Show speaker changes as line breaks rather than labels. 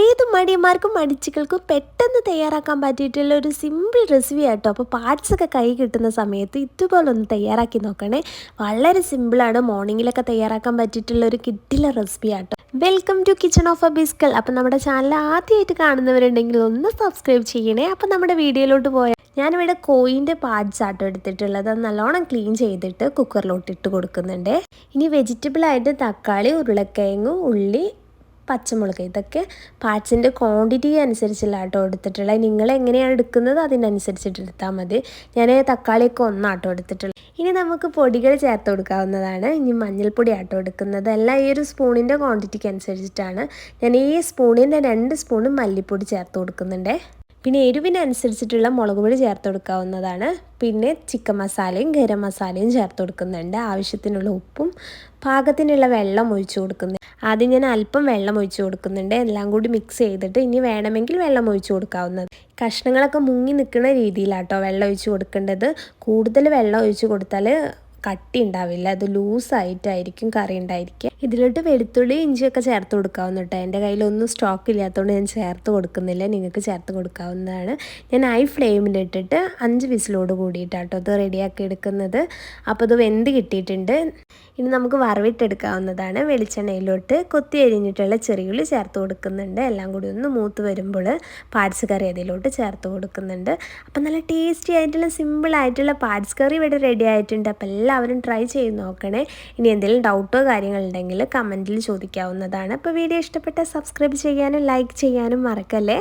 ഏത് മടിയന്മാർക്കും മടിച്ചുകൾക്കും പെട്ടെന്ന് തയ്യാറാക്കാൻ പറ്റിയിട്ടുള്ള ഒരു സിമ്പിൾ റെസിപ്പി ആട്ടോ. അപ്പോൾ പാർട്സ് ഒക്കെ കൈ കിട്ടുന്ന സമയത്ത് ഇതുപോലെ ഒന്ന് തയ്യാറാക്കി നോക്കണേ. വളരെ സിമ്പിളാണ് മോർണിംഗിലൊക്കെ തയ്യാറാക്കാൻ പറ്റിയിട്ടുള്ള ഒരു കിട്ടില്ല റെസിപ്പി ആട്ടോ. Welcome to kitchen of A ബിസ്കൽ അപ്പോൾ നമ്മുടെ ചാനൽ ആദ്യമായിട്ട് കാണുന്നവരുണ്ടെങ്കിൽ ഒന്ന് സബ്സ്ക്രൈബ് ചെയ്യണേ. അപ്പോൾ നമ്മുടെ വീഡിയോയിലോട്ട് പോയാൽ ഞാനിവിടെ കോയിന്റെ പാർട്സ് ആട്ടോ എടുത്തിട്ടുള്ളത്. നല്ലോണം ക്ലീൻ ചെയ്തിട്ട് കുക്കറിലോട്ട് ഇട്ട് കൊടുക്കുന്നുണ്ട്. ഇനി വെജിറ്റബിൾ ആയിട്ട് തക്കാളി ഉരുളക്കിഴങ്ങ് ഉള്ളി പച്ചമുളക്. ഇതൊക്കെ പാർട്സിന്റെ ക്വാണ്ടിറ്റി അനുസരിച്ചുള്ള ആട്ടോ എടുത്തിട്ടുള്ളത്. നിങ്ങൾ എങ്ങനെയാണ് എടുക്കുന്നത് അതിനനുസരിച്ചിട്ട് എടുത്താൽ മതി. ഞാൻ തക്കാളിയൊക്കെ ഒന്നാട്ടോ എടുത്തിട്ടുള്ളത്. ഇനി നമുക്ക് പൊടികൾ ചേർത്ത് കൊടുക്കാവുന്നതാണ്. ഇനി മഞ്ഞൾപ്പൊടി ആട്ടോ എടുക്കുന്നത്. എല്ലാം ഈ ഒരു സ്പൂണിന്റെ ക്വാണ്ടിറ്റിക്ക് അനുസരിച്ചിട്ടാണ്. ഞാൻ ഈ സ്പൂണിന്റെ രണ്ട് സ്പൂണും മല്ലിപ്പൊടി ചേർത്ത് കൊടുക്കുന്നുണ്ട്. പിന്നെ എരിവിനനുസരിച്ചിട്ടുള്ള മുളക് പൊടി ചേർത്ത് കൊടുക്കാവുന്നതാണ്. പിന്നെ ചിക്കൻ മസാലയും ഗരം മസാലയും ചേർത്ത് കൊടുക്കുന്നുണ്ട്. ആവശ്യത്തിനുള്ള ഉപ്പും പാകത്തിനുള്ള വെള്ളം ഒഴിച്ചു കൊടുക്കുന്നു ആദ്യം ഞാൻ അല്പം വെള്ളം ഒഴിച്ചു കൊടുക്കുന്നുണ്ട്. എല്ലാം കൂടി മിക്സ് ചെയ്തിട്ട് ഇനി വേണമെങ്കിൽ വെള്ളം ഒഴിച്ചു കൊടുക്കാവുന്നത് കഷ്ണങ്ങളൊക്കെ മുങ്ങി നിൽക്കുന്ന രീതിയിലാട്ടോ വെള്ളം ഒഴിച്ചു കൊടുക്കേണ്ടത്. കൂടുതൽ വെള്ളം ഒഴിച്ചു കൊടുത്താൽ കട്ടി ഉണ്ടാവില്ല. അത് ലൂസായിട്ടായിരിക്കും കറി ഉണ്ടായിരിക്കുക ഇതിലോട്ട് വെളുത്തുള്ളി ഇഞ്ചിയൊക്കെ ചേർത്ത് കൊടുക്കാവുന്ന കേട്ടോ. എന്റെ കയ്യിലൊന്നും സ്റ്റോക്ക് ഇല്ലാത്തതുകൊണ്ട് ഞാൻ ചേർത്ത് കൊടുക്കുന്നില്ല. നിങ്ങൾക്ക് ചേർത്ത് കൊടുക്കാവുന്നതാണ്. ഞാൻ ഹൈ ഫ്ലെയിമിലിട്ടിട്ട് അഞ്ച് വിസിലോട് കൂടിയിട്ടാട്ടോ അത് റെഡിയാക്കി എടുക്കുന്നത്. അപ്പോൾ അത് വെന്ത് കിട്ടിയിട്ടുണ്ട്. ഇനി നമുക്ക് വറവിട്ടെടുക്കാവുന്നതാണ്. വെളിച്ചെണ്ണയിലോട്ട് കൊത്തി അരിഞ്ഞിട്ടുള്ള ചെറിയുള്ളി ചേർത്ത് കൊടുക്കുന്നുണ്ട്. എല്ലാം കൂടി ഒന്ന് മൂത്ത് വരുമ്പോൾ പാഡ്സ് കറി അതിലോട്ട് ചേർത്ത് കൊടുക്കുന്നുണ്ട്. അപ്പോൾ നല്ല ടേസ്റ്റി ആയിട്ടുള്ള സിമ്പിൾ ആയിട്ടുള്ള പാർട്സ് കറി ഇവിടെ റെഡി ആയിട്ടുണ്ട്. അപ്പോൾ എല്ലാവരും ട്രൈ ചെയ്ത് നോക്കണേ. ഇനി എന്തെങ്കിലും ഡൗട്ടോ കാര്യങ്ങളുണ്ടെങ്കിൽ കമന്റിൽ ചോദിക്കാവുന്നതാണ്. അപ്പോൾ വീഡിയോ ഇഷ്ടപ്പെട്ടാൽ സബ്സ്ക്രൈബ് ചെയ്യാനും ലൈക്ക് ചെയ്യാനും മറക്കല്ലേ?